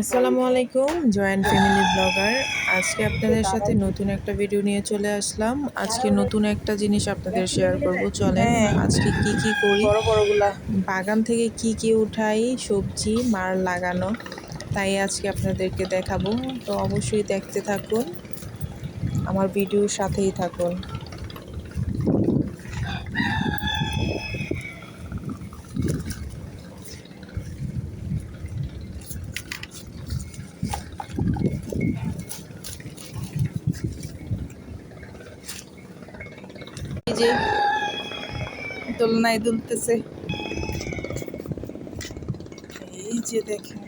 আসসালামু আলাইকুম joint family blogger. আজকে আপনাদের সাথে নতুন একটা ভিডিও নিয়ে চলে আসলাম। আজকে নতুন একটা জিনিস আপনাদের শেয়ার করব। চলেন হ্যাঁ। আজকে কি কি করি? বড় বড়গুলা। বাগান থেকে কি কি উঠাই সবজি মার লাগানো তাই আজকে আপনাদেরকে দেখাবো। তো অবশ্যই দেখতে থাকুন আমার ভিডিওর সাথেই থাকুন। যে দোলনায় দুলতেছে। এই যে দেখেন।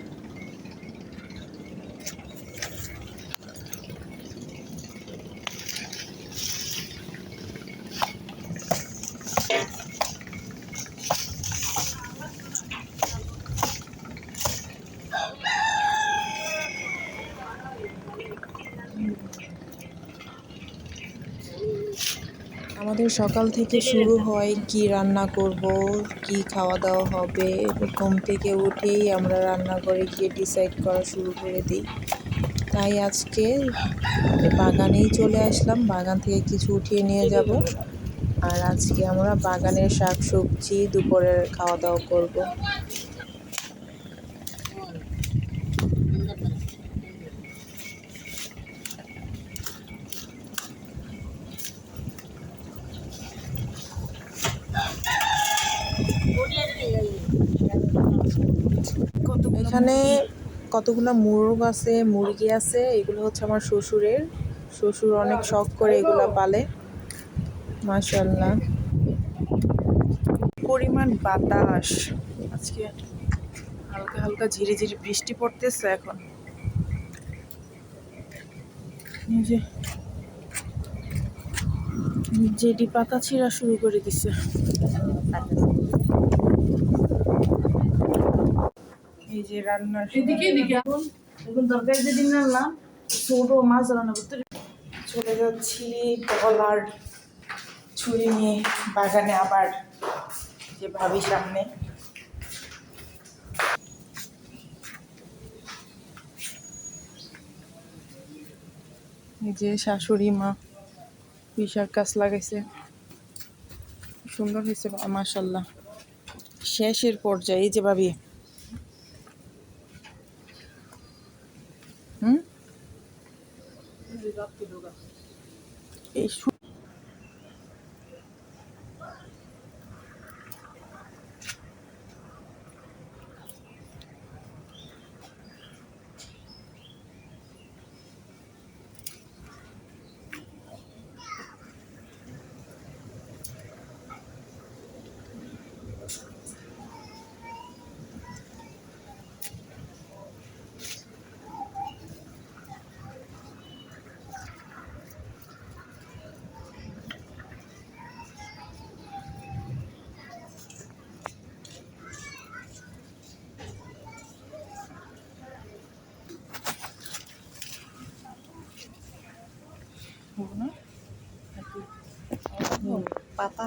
আমাদের সকাল থেকে শুরু হয় কি রান্না করব, কি খাওয়া দাওয়া হবে, ঘুম থেকে উঠেই আমরা রান্নাঘরে গিয়ে ডিসাইড করা শুরু করে দিই। তাই আজকে বাগানেই চলে আসলাম, বাগান থেকে কিছু উঠিয়ে নিয়ে যাব। আর আজকে আমরা বাগানের শাক সবজি দুপুরের খাওয়া দাওয়া করব। এখানে কতগুলো মুরগ আছে মুরগি আছে এগুলো হচ্ছে আমার শ্বশুরের। শ্বশুর অনেক শখ করে এগুলো পালে। মাশাল্লাহ পরিমাণ বাতাস। আজকে হালকা হালকা ঝিরি ঝিরি বৃষ্টি পড়তেছে এখন। এই যে জেডি পাতা ছিঁড়া শুরু করে দিছে। এই যে রান্নার এদিকে এদিকে। এখন এখন তরকারি যেদিন রান্নাম ছোট মাছ রান্না করতে চলে যাচ্ছি ছুরি নিয়ে বাগানে আবার যে ভাবি সামনে। যে শাশুড়ি মা বিশাল গাছ লাগাইছে। সুন্দর হয়েছে মাশাল্লাহ। শেষের পর্যায়ে এই যে ভাবি। এই সু- পাতা